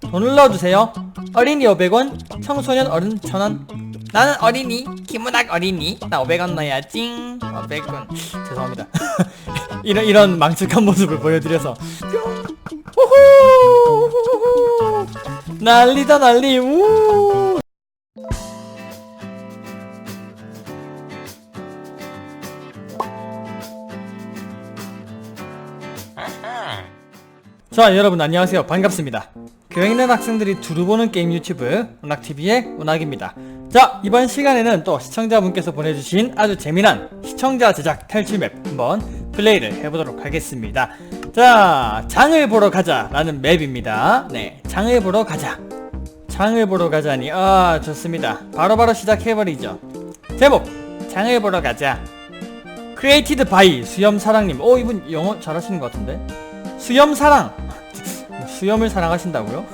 돈을 넣어주세요. 어린이 500원, 청소년 어른 1000원. 나는 어린이, 김은학 어린이. 나 500원 넣어야지. 500원. 죄송합니다. 이런, 이런 망측한 모습을 보여드려서. 우후후후. 난리다, 난리. 우! 자 여러분 안녕하세요 반갑습니다 교양 있는 학생들이 두루 보는 게임 유튜브 운학TV의 운학입니다. 자 이번 시간에는 또 시청자분께서 보내주신 아주 재미난 시청자 제작 탈출 맵 한번 플레이를 해보도록 하겠습니다. 자 장을 보러 가자 라는 맵입니다. 네 장을 보러 가자. 장을 보러 가자니 아 좋습니다. 바로바로 시작해버리죠. 제목 장을 보러 가자. 크리에이티드 바이 수염사랑님. 어 이분 영어 잘하시는 것 같은데? 수염사랑 수염을 사랑하신다고요?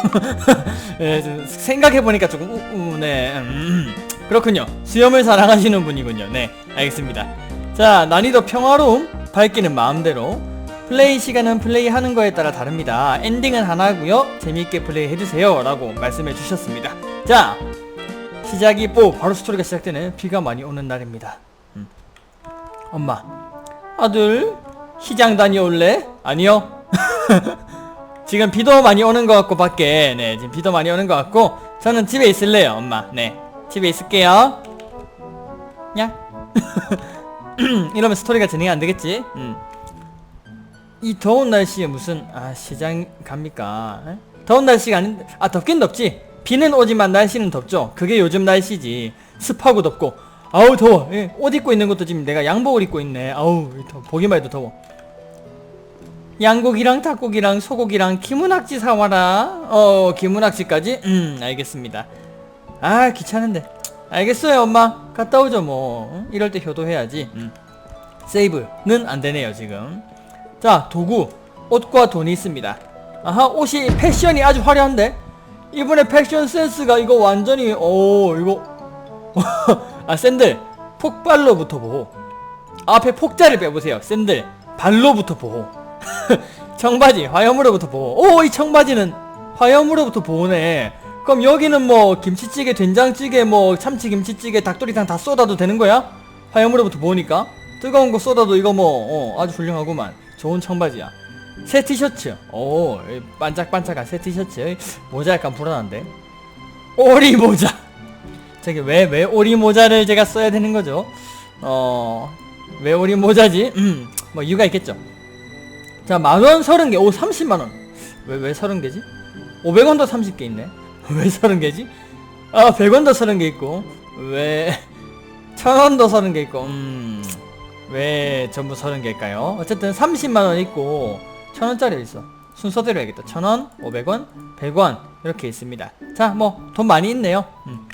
예, 좀 생각해보니까 조금 우 우 네 음, 그렇군요. 수염을 사랑하시는 분이군요. 네 알겠습니다. 자 난이도 평화로움 밝기는 마음대로. 플레이 시간은 플레이하는 거에 따라 다릅니다. 엔딩은 하나고요. 재미있게 플레이 해주세요. 라고 말씀해 주셨습니다. 자 시작이 뽀 바로 스토리가 시작되는 비가 많이 오는 날입니다. 음. 엄마 아들 시장 다녀올래? 아니요 지금 비도 많이 오는 것 같고 밖에. 네 지금 비도 많이 오는 것 같고 저는 집에 있을래요 엄마. 네 집에 있을게요. 야 이러면 스토리가 진행이 안 되겠지? 음. 이 더운 날씨에 무슨 아 시장 갑니까? 에? 더운 날씨가 아닌데 아 덥긴 덥지. 비는 오지만 날씨는 덥죠. 그게 요즘 날씨지. 습하고 덥고. 아우 더워. 예, 옷 입고 있는 것도 지금 내가 양복을 입고 있네. 아우 더, 보기만 해도 더워 양고기랑 닭고기랑 소고기랑 기문학지 사와라. 어 기문학지까지? 음 알겠습니다. 아 귀찮은데. 알겠어요 엄마. 갔다 오죠 뭐. 응? 이럴 때 효도해야지. 음. 세이브는 안되네요 지금. 자 도구. 옷과 돈이 있습니다. 아하 옷이 패션이 아주 화려한데? 이분의 패션 센스가 이거 완전히 오 이거. 아 샌들. 폭발로부터 보호. 앞에 폭자를 빼보세요 샌들. 발로부터 보호 청바지 화염으로부터 보호. 오 이 청바지는 화염으로부터 보호네. 그럼 여기는 뭐 김치찌개 된장찌개 뭐 참치김치찌개 닭도리탕 다 쏟아도 되는 거야? 화염으로부터 보호니까? 뜨거운 거 쏟아도 이거 뭐 어, 아주 훌륭하구만. 좋은 청바지야. 새 티셔츠. 오이 반짝반짝한 새 티셔츠. 모자 약간 불안한데? 오리 모자. 저기 왜왜 오리 모자를 제가 써야 되는 거죠? 어, 왜 오리 모자지? 음, 뭐 이유가 있겠죠. 자, 만원 서른 개, 오, 30만원. 왜, 왜 서른 개지? 500원도 30개 있네. 왜 서른 개지? 아, 100원도 서른 개 있고, 왜, 천원도 서른 개 있고, 음, 왜 전부 서른 개일까요? 어쨌든 30만원 있고, 천원짜리 있어. 순서대로 해야겠다. 천원, 500원, 100원, 이렇게 있습니다. 자, 뭐, 돈 많이 있네요. 음.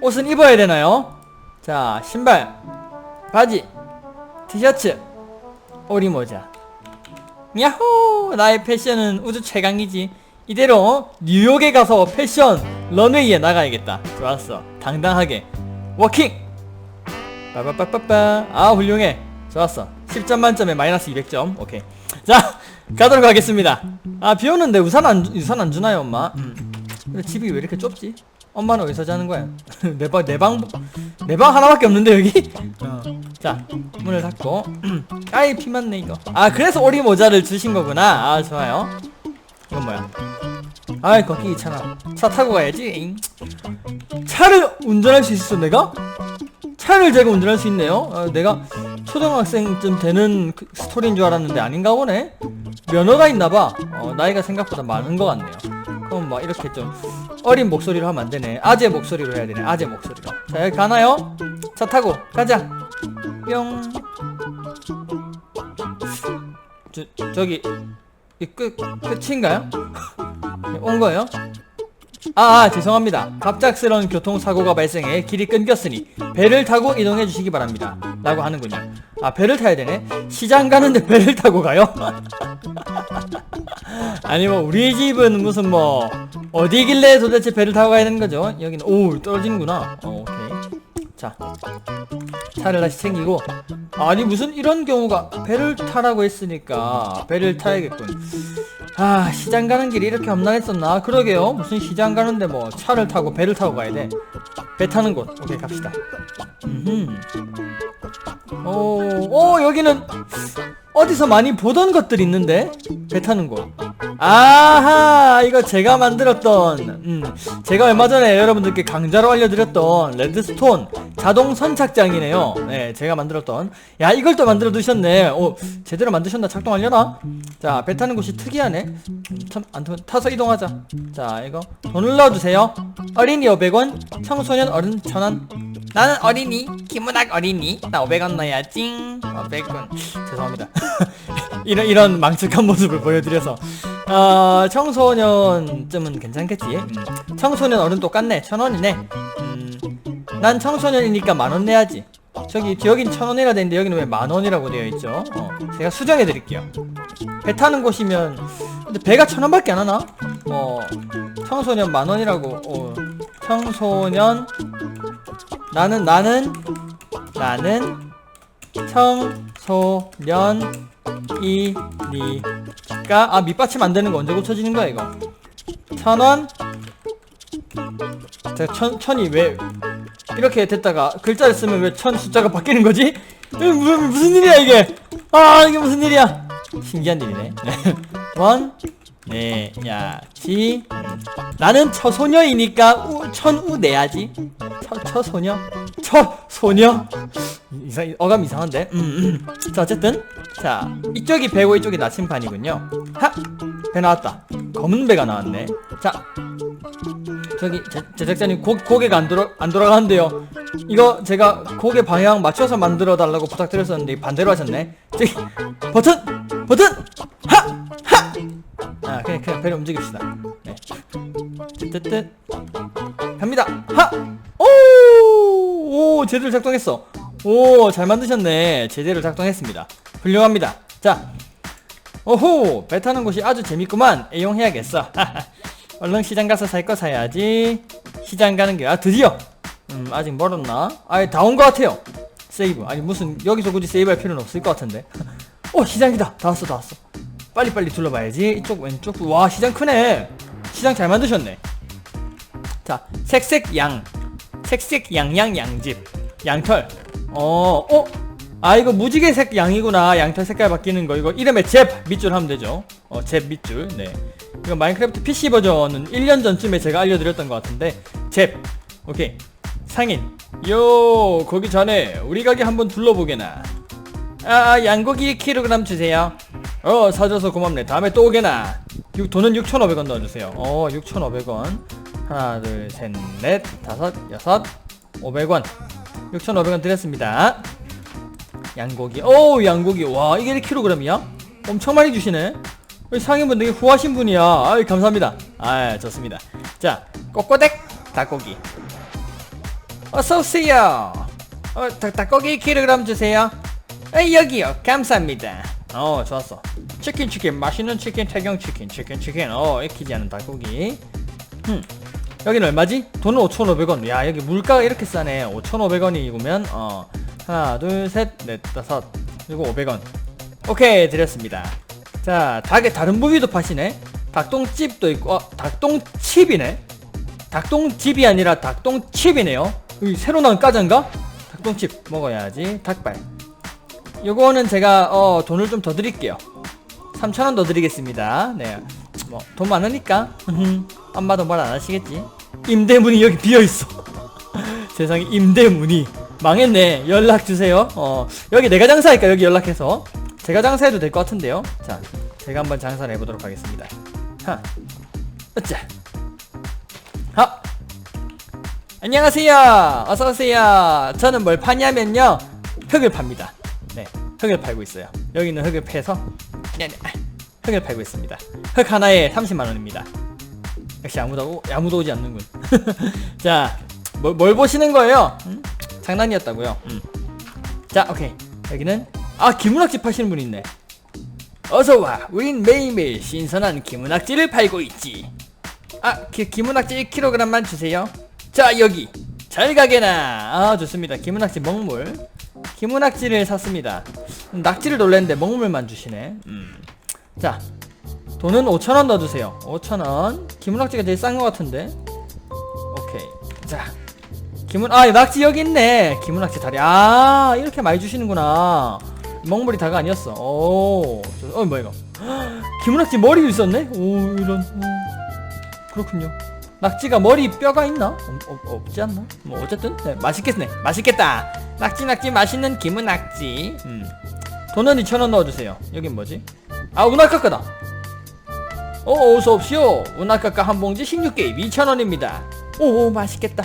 옷은 입어야 되나요? 자, 신발, 바지, 티셔츠, 오리 모자. 야호! 나의 패션은 우주 최강이지. 이대로 뉴욕에 가서 패션 런웨이에 나가야겠다. 좋았어. 당당하게. 워킹! 빠빠빠빠빠. 아, 훌륭해. 좋았어. 10점 만점에 마이너스 200점. 오케이. 자, 가도록 하겠습니다. 아, 비 오는데 우산 안, 주- 우산 안 주나요, 엄마? 음. 근데 집이 왜 이렇게 좁지? 엄마는 어디서 자는 거야? 내 방, 내 방, 내 방 하나밖에 없는데, 여기? 어. 자, 문을 닫고. 아이, 피 맞네, 이거. 아, 그래서 오리 모자를 주신 거구나. 아, 좋아요. 이건 뭐야? 아이, 걷기 귀찮아. 차 타고 가야지. 차를 운전할 수 있어, 내가? 차를 제가 운전할 수 있네요. 어, 내가 초등학생쯤 되는 그 스토리인 줄 알았는데 아닌가 보네. 면허가 있나봐. 어, 나이가 생각보다 많은 것 같네요. 그럼 막 이렇게 좀 어린 목소리로 하면 안 되네. 아재 목소리로 해야 되네. 아재 목소리로. 자 여기 가나요? 차 타고 가자. 뿅. 저 저기 이 끝 끝인가요? 온 거예요? 아, 아 죄송합니다. 갑작스러운 교통사고가 발생해 길이 끊겼으니 배를 타고 이동해 주시기 바랍니다. 라고 하는군요. 아 배를 타야 되네. 시장 가는데 배를 타고 가요? 아니 뭐 우리 집은 무슨 뭐 어디길래 도대체 배를 타고 가야 되는 거죠? 여기는 오 떨어지는구나. 어, 오케이. 자 차를 다시 챙기고 아니 무슨 이런 경우가 배를 타라고 했으니까 배를 타야겠군 아 시장 가는 길이 이렇게 험난했었나 그러게요 무슨 시장 가는데 뭐 차를 타고 배를 타고 가야 돼배 타는 곳 오케이 갑시다 음흠. 오, 오 여기는 어디서 많이 보던 것들 있는데? 배 타는 곳. 아하 이거 제가 만들었던 음 제가 얼마 전에 여러분들께 강좌로 알려드렸던 레드스톤 자동 선착장이네요. 네 제가 만들었던. 야 이걸 또 만들어 두셨네. 오 제대로 만드셨나? 작동하려나? 자배 타는 곳이 특이하네. 음, 참안 타서 이동하자. 자 이거 돈을 넣어주세요. 어린이 500원 청소년 어른 1000원 나는 어린이. 김은학 어린이. 나 500원 넣어야지. 500원. 죄송합니다. 이런 이런 망측한 모습을 보여드려서. 어, 청소년쯤은 괜찮겠지? 음, 청소년 어른 똑같네. 천원이네. 음, 난 청소년이니까 만원 내야지. 저기 여긴 천원이라 되는데 여기는 왜 만원이라고 되어 있죠? 어, 제가 수정해 드릴게요. 배 타는 곳이면 근데 배가 천원밖에 안 하나? 어 청소년 만원이라고. 어, 청소년 나는 나는 나는 청소년이니까 아 밑받침 안 되는 거 언제 고쳐지는 거야 이거 천원 제가 천 천이 왜 이렇게 됐다가 글자를 쓰면 왜 천 숫자가 바뀌는 거지? 무슨 무슨 일이야 이게? 아 이게 무슨 일이야? 신기한 일이네. 원, 네, 야, 지. 나는 처소녀이니까 우, 천우 내야지. 처, 처소녀? 처소녀? 이상, 어감 이상한데? 음, 음. 자, 어쨌든. 자, 이쪽이 배고 이쪽이 나침반이군요. 하! 배 나왔다. 검은 배가 나왔네. 자, 저기 제, 제작자님 고, 고개가 안, 돌아, 안 돌아가는데요 이거 제가 고개 방향 맞춰서 만들어 달라고 부탁드렸었는데 반대로 하셨네 저기 버튼 버튼 하 하 아 그냥 그냥 배를 움직입시다. 네. 뜨뜨뜨. 갑니다. 하 오 오 제대로 작동했어. 오 잘 만드셨네. 제대로 작동했습니다. 훌륭합니다. 자 오호 배 타는 곳이 아주 재밌구만. 애용해야겠어. 얼른 시장 가서 살 거 사야지. 시장 가는 게 아 드디어. 음 아직 멀었나? 아예 다 온 것 같아요. 세이브. 아니 무슨 여기서 굳이 세이브 할 필요는 없을 것 같은데. 어 시장이다. 다 왔어 다 왔어 빨리빨리 둘러봐야지. 이쪽 왼쪽. 와 시장 크네. 시장 잘 만드셨네. 자 색색양. 색색 양양 양집. 양털. 어 어? 아 이거 무지개 색 양이구나. 양털 색깔 바뀌는 거. 이거 이름에 잽 밑줄 하면 되죠. 어잽 밑줄. 네. 이거 마인크래프트 PC 버전은 1년 전쯤에 제가 알려드렸던 것 같은데. 잽. 오케이. 상인. 요 거기 전에 우리 가게 한번 둘러보게나 아 양고기 킬로그램 주세요. 어 사줘서 고맙네. 다음에 또 오게나. 육, 돈은 6,500원 넣어주세요. 어 6,500원. 하나 둘 셋 넷 다섯 여섯 500원. 6,500원 드렸습니다. 양고기. 오 양고기. 와 이게 1kg이야? 엄청 많이 주시네. 상인분 되게 후하신 분이야. 아이 감사합니다. 아 좋습니다. 자 꼬꼬댁 닭고기. 어서오세요. 어 닭, 닭고기 1kg 주세요 에 여기요. 감사합니다. 어 좋았어. 치킨 치킨. 맛있는 치킨 태경 치킨. 치킨 치킨. 어 익히지 않은 닭고기. 음 여기는 얼마지? 돈은 5,500원. 야 여기 물가가 이렇게 싸네. 5,500원이면 어 하나 둘셋넷 다섯. 그리고 500원. 오케이 드렸습니다. 자 닭의 다른 부위도 파시네. 닭똥집도 있고 어 닭똥칩이네? 닭똥집이 아니라 닭똥칩이네요. 새로 나온 까장가? 닭똥칩 먹어야지. 닭발 요거는 제가 어 돈을 좀 더 드릴게요. 3,000원 더 드리겠습니다. 네뭐 돈 많으니까. 엄마도 말 안 하시겠지? 임대문이 여기 비어있어. 세상에 임대문이. 망했네. 연락 주세요. 어 여기 내가 장사할까? 여기 연락해서. 제가 장사해도 될 것 같은데요. 자 제가 한번 장사를 해보도록 하겠습니다. 하. 어짜 하. 안녕하세요. 어서오세요. 저는 뭘 파냐면요. 흙을 팝니다 네 흙을 팔고 있어요. 여기는 흙을 패서 네 네. 흙을 팔고 있습니다. 흙 하나에 30만 원입니다. 역시 아무도 오- 아무도 오지 않는군. 자 뭘, 뭘 보시는 거예요? 음? 장난이었다고요? 음. 자 오케이. 여기는 아 김은학집 파시는 분 있네. 어서 와. 우린 매일매일 신선한 김은학지를 팔고 있지. 아 기, 김은학지 1kg만 주세요. 자 여기. 잘 가게나. 아 좋습니다. 기문낙지 먹물 기문낙지를 샀습니다. 음, 낙지를 놀랬는데 먹물만 주시네. 음. 자 돈은 5천원 넣어주세요. 5천원. 기문낙지가 제일 싼 것 같은데. 오케이. 자 기문 아 낙지 여기 있네. 기문낙지 다리. 아 이렇게 많이 주시는구나. 먹물이 다가 아니었어. 오 저- 어, 뭐야 이거. 기문낙지 머리도 있었네? 오 이런 오. 그렇군요 낙지가 머리 뼈가 있나? 어, 어, 없지 않나? 뭐 어쨌든 네, 맛있겠네. 맛있겠다. 낙지 낙지 맛있는 김은 낙지. 음. 돈은 2천원 넣어주세요. 여긴 뭐지? 아 운하카카다. 어 어서 옵시오. 운하카카 한 봉지 16개입 2천원입니다. 오 맛있겠다.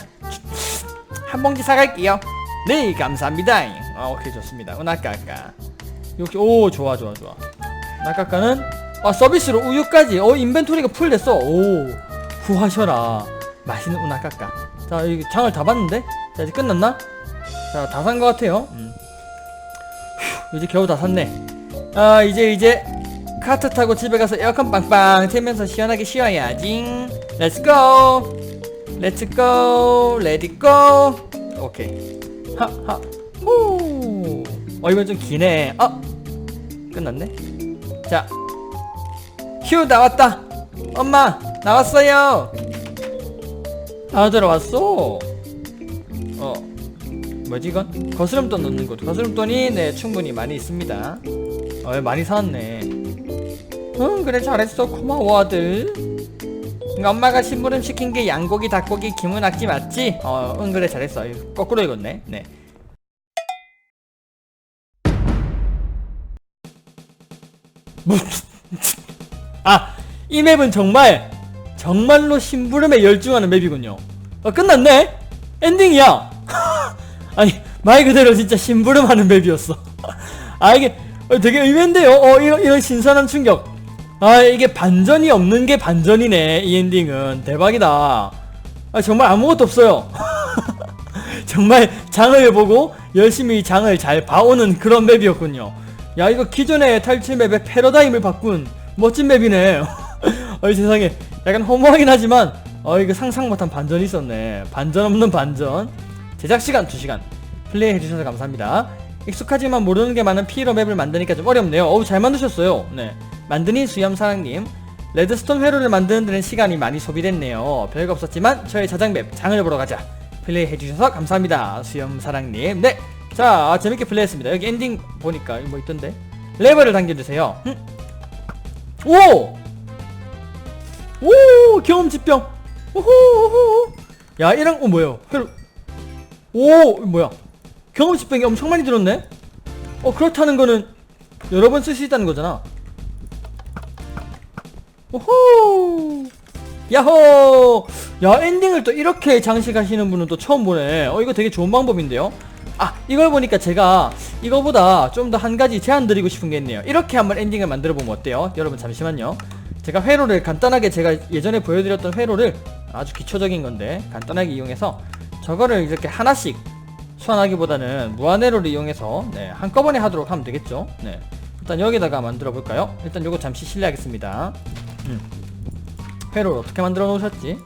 한 봉지 사갈게요. 네 감사합니다. 아 오케이 좋습니다. 운하카카. 이렇게 오 좋아 좋아 좋아. 운하카카는 아 서비스로 우유까지. 어 인벤토리가 풀 됐어. 오 후하셔라. 맛있는 우나까까 자 여기 장을 다 봤는데? 자 이제 끝났나? 자 다 산 것 같아요. 음. 휴, 이제 겨우 다 샀네. 아 이제 이제 카트 타고 집에 가서 에어컨 빵빵 틀면서 시원하게 쉬어야지 렛츠고 렛츠고 레디고 오케이. 하하. 후. 어 이번 좀 기네. 어? 끝났네? 자 휴 나왔다. 엄마 나왔어요. 아들 왔어. 어 뭐지 이건? 거스름돈 넣는 곳. 거스름돈이 네 충분히 많이 있습니다. 어 많이 사왔네. 응 그래 잘했어. 고마워 아들. 엄마가 심부름 시킨 게 양고기 닭고기 김은낙지 맞지? 어 응 그래 잘했어. 거꾸로 읽었네. 네. 뭐, 아, 이 맵은 정말 정말로 심부름에 열중하는 맵이군요. 어, 끝났네? 엔딩이야. 아니 말 그대로 진짜 심부름하는 맵이었어. 아 이게 어, 되게 의외인데요. 어 이런 이런 신선한 충격. 아 이게 반전이 없는 게 반전이네 이 엔딩은 대박이다. 아 정말 아무것도 없어요. 정말 장을 보고 열심히 장을 잘 봐오는 그런 맵이었군요. 야 이거 기존의 탈출 맵의 패러다임을 바꾼 멋진 맵이네. 어이 세상에 약간 허무하긴 하지만 어 이거 상상 못한 반전이 있었네. 반전 없는 반전. 제작 시간 2시간. 플레이 해주셔서 감사합니다. 익숙하지만 모르는 게 많은 피로 맵을 만드니까 좀 어렵네요. 어우 잘 만드셨어요. 네. 만드니 수염사랑님. 레드스톤 회로를 만드는 데는 시간이 많이 소비됐네요. 별거 없었지만 저의 자장맵 장을 보러 가자. 플레이 해주셔서 감사합니다. 수염사랑님. 네. 자 아, 재밌게 플레이했습니다. 여기 엔딩 보니까 뭐 있던데. 레버를 당겨주세요. 흠. 오! 오! 경험치병! 오호! 오호! 야 이런 어 뭐야? 회로 오! 뭐야? 경험치병이 엄청 많이 들었네? 어 그렇다는 거는 여러 번 쓸 수 있다는 거잖아. 오호! 야호! 야 엔딩을 또 이렇게 장식하시는 분은 또 처음 보네. 어 이거 되게 좋은 방법인데요. 아 이걸 보니까 제가 이거보다 좀 더 한 가지 제안 드리고 싶은 게 있네요. 이렇게 한번 엔딩을 만들어 보면 어때요? 여러분 잠시만요. 제가 회로를 간단하게 제가 예전에 보여드렸던 회로를 아주 기초적인 건데 간단하게 이용해서 저거를 이렇게 하나씩 소환하기보다는 무한회로를 이용해서 네, 한꺼번에 하도록 하면 되겠죠. 네. 일단 여기다가 만들어 볼까요? 일단 요거 잠시 실례하겠습니다. 음. 회로를 어떻게 만들어 놓으셨지?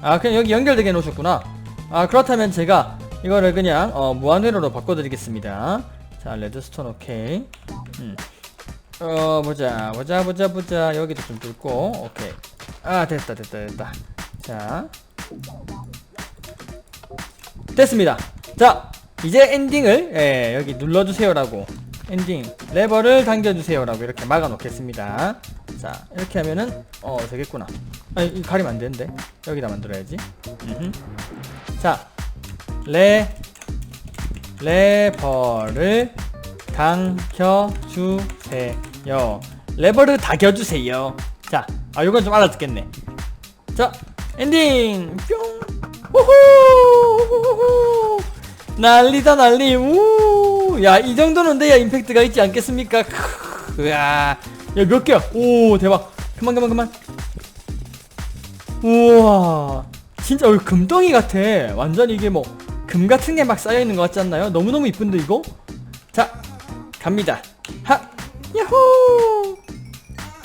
아 그냥 여기 연결되게 해 놓으셨구나. 아 그렇다면 제가 이거를 그냥 어, 무한회로로 바꿔드리겠습니다. 자 레드스톤 오케이. 음. 어 보자 보자 보자 보자 여기도 좀 뚫고 오케이. 아 됐다 됐다 됐다. 자 됐습니다. 자 이제 엔딩을 예, 여기 눌러주세요라고 엔딩 레버를 당겨주세요라고 이렇게 막아 놓겠습니다. 자 이렇게 하면은 어 되겠구나. 아니 이 가리면 안 되는데 여기다 만들어야지. 음흠. 자 레, 레버를 당겨주세요. 레버를 당겨주세요. 자, 아, 요건 좀 알아듣겠네. 자, 엔딩! 뿅! 우후! 난리다, 난리! 우! 야, 이 정도는 돼야 임팩트가 있지 않겠습니까? 크으, 으아. 야, 몇 개야? 오, 대박. 그만, 그만, 그만. 우와. 진짜 어, 금덩이 같아. 완전 이게 뭐 금 같은 게 막 쌓여 있는 것 같지 않나요? 너무 너무 이쁜데 이거? 자, 갑니다. 하, 야호!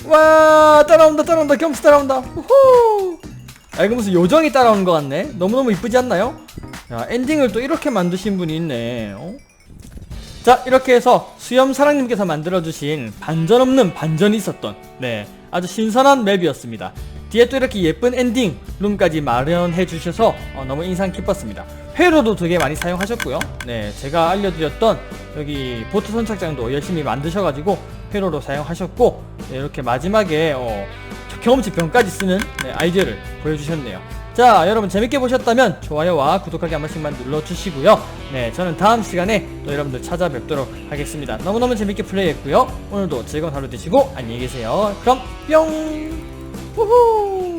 와, 따라온다, 따라온다, 겸스 따라온다. 후후! 아 이거 무슨 요정이 따라오는 것 같네. 너무 너무 이쁘지 않나요? 야 엔딩을 또 이렇게 만드신 분이 있네 어? 자 이렇게 해서 수염사랑님께서 만들어주신 반전 없는 반전이 있었던 네 아주 신선한 맵이었습니다 뒤에 또 이렇게 예쁜 엔딩 룸까지 마련해 주셔서 어, 너무 인상 깊었습니다 회로도 되게 많이 사용하셨고요 네 제가 알려드렸던 여기 보트 선착장도 열심히 만드셔가지고 회로로 사용하셨고 네, 이렇게 마지막에 어, 경험치 병까지 쓰는 네, 아이디어를 보여주셨네요. 자 여러분 재밌게 보셨다면 좋아요와 구독하기 한 번씩만 눌러주시고요. 네 저는 다음 시간에 또 여러분들 찾아뵙도록 하겠습니다. 너무너무 재밌게 플레이했고요. 오늘도 즐거운 하루 되시고 안녕히 계세요. 그럼 뿅! 후후